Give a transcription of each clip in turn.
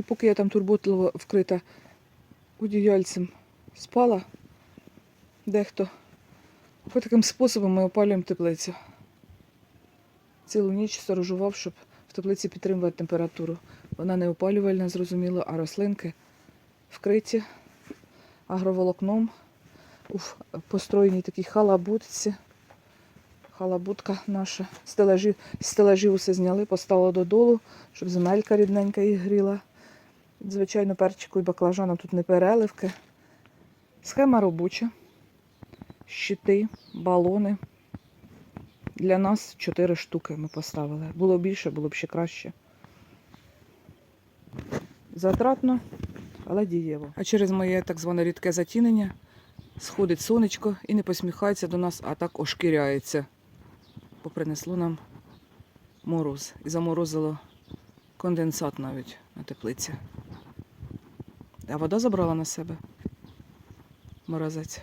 І поки я там турботливо вкрита одіяльцем спала, дехто. Ось таким способом ми опалюємо теплицю. Цілу ніч сторожував, щоб в теплиці підтримувати температуру. Вона не опалювальна, зрозуміло, а рослинки вкриті агроволокном у построєній такій халабутці. Халабутка наша. Стелажі, з усе зняли, поставили додолу, щоб земелька рідненька їх гріла. Звичайно, перчику і баклажану тут не переливки. Схема робоча. Щити, балони. Для нас чотири штуки ми поставили. Було більше, було б ще краще. Затратно, але дієво. А через моє так зване рідке затінення сходить сонечко і не посміхається до нас, а так ошкіряється. Бо принесло нам мороз. І заморозило конденсат навіть на теплиці. А вода забрала на себе морозець.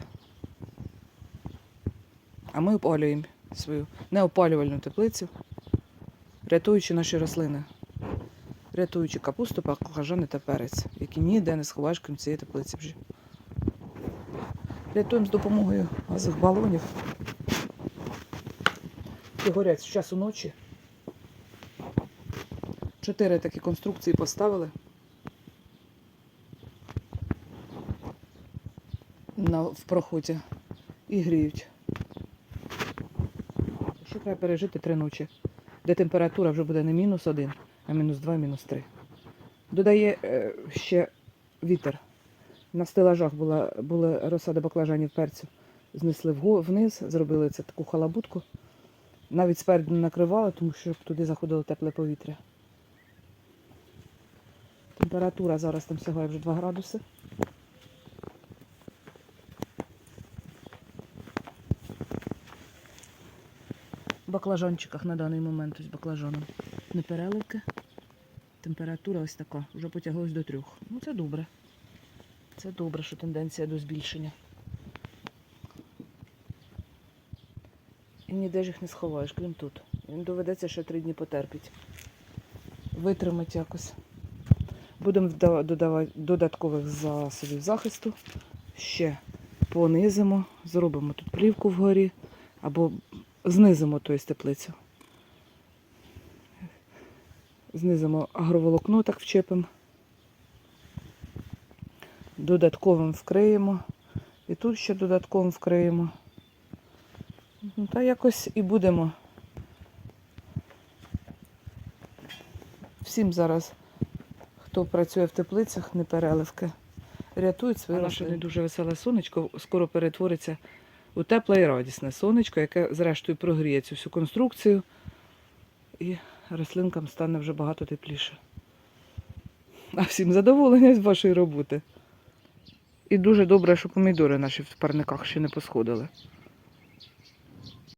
А ми опалюємо свою неопалювальну теплицю, рятуючи наші рослини, рятуючи капусту, баклажани та перець, які ніде не сховаєш крім цієї теплиці вже. Рятуємо з допомогою газових балонів. Які горять з часу ночі. Чотири такі конструкції поставили. На, в проході і гріють. Ще треба пережити три ночі, де температура вже буде не мінус один, а мінус два, мінус три. Додає е, ще вітер. На стелажах була, були розсади баклажанів перцю. Знесли вниз, зробили це таку халабутку. Навіть спереду не накривали, тому що туди заходило тепле повітря. Температура зараз там сягає вже 2 градуси. Баклажанчиках на даний момент ось баклажаном не переливки. Температура ось така, вже потяглась до трьох. Ну це добре. Це добре, що тенденція до збільшення. І ніде ж їх не сховаєш, крім тут. Їм доведеться ще три дні потерпіть. Витримать якось. Будемо додавати додаткових засобів захисту. Ще понизимо, зробимо тут плівку вгорі або знизимо тобто, теплицю. Знизимо агроволокно, так вчепимо. Додатковим вкриємо. І тут ще додатковим вкриємо. Ну, та якось і будемо. Всім зараз, хто працює в теплицях, не переливки, рятують свої наше не дуже веселе сонечко скоро перетвориться у тепле і радісне сонечко, яке зрештою прогріє цю всю конструкцію. І рослинкам стане вже багато тепліше. А всім задоволення з вашої роботи. І дуже добре, що помідори наші в парниках ще не посходили.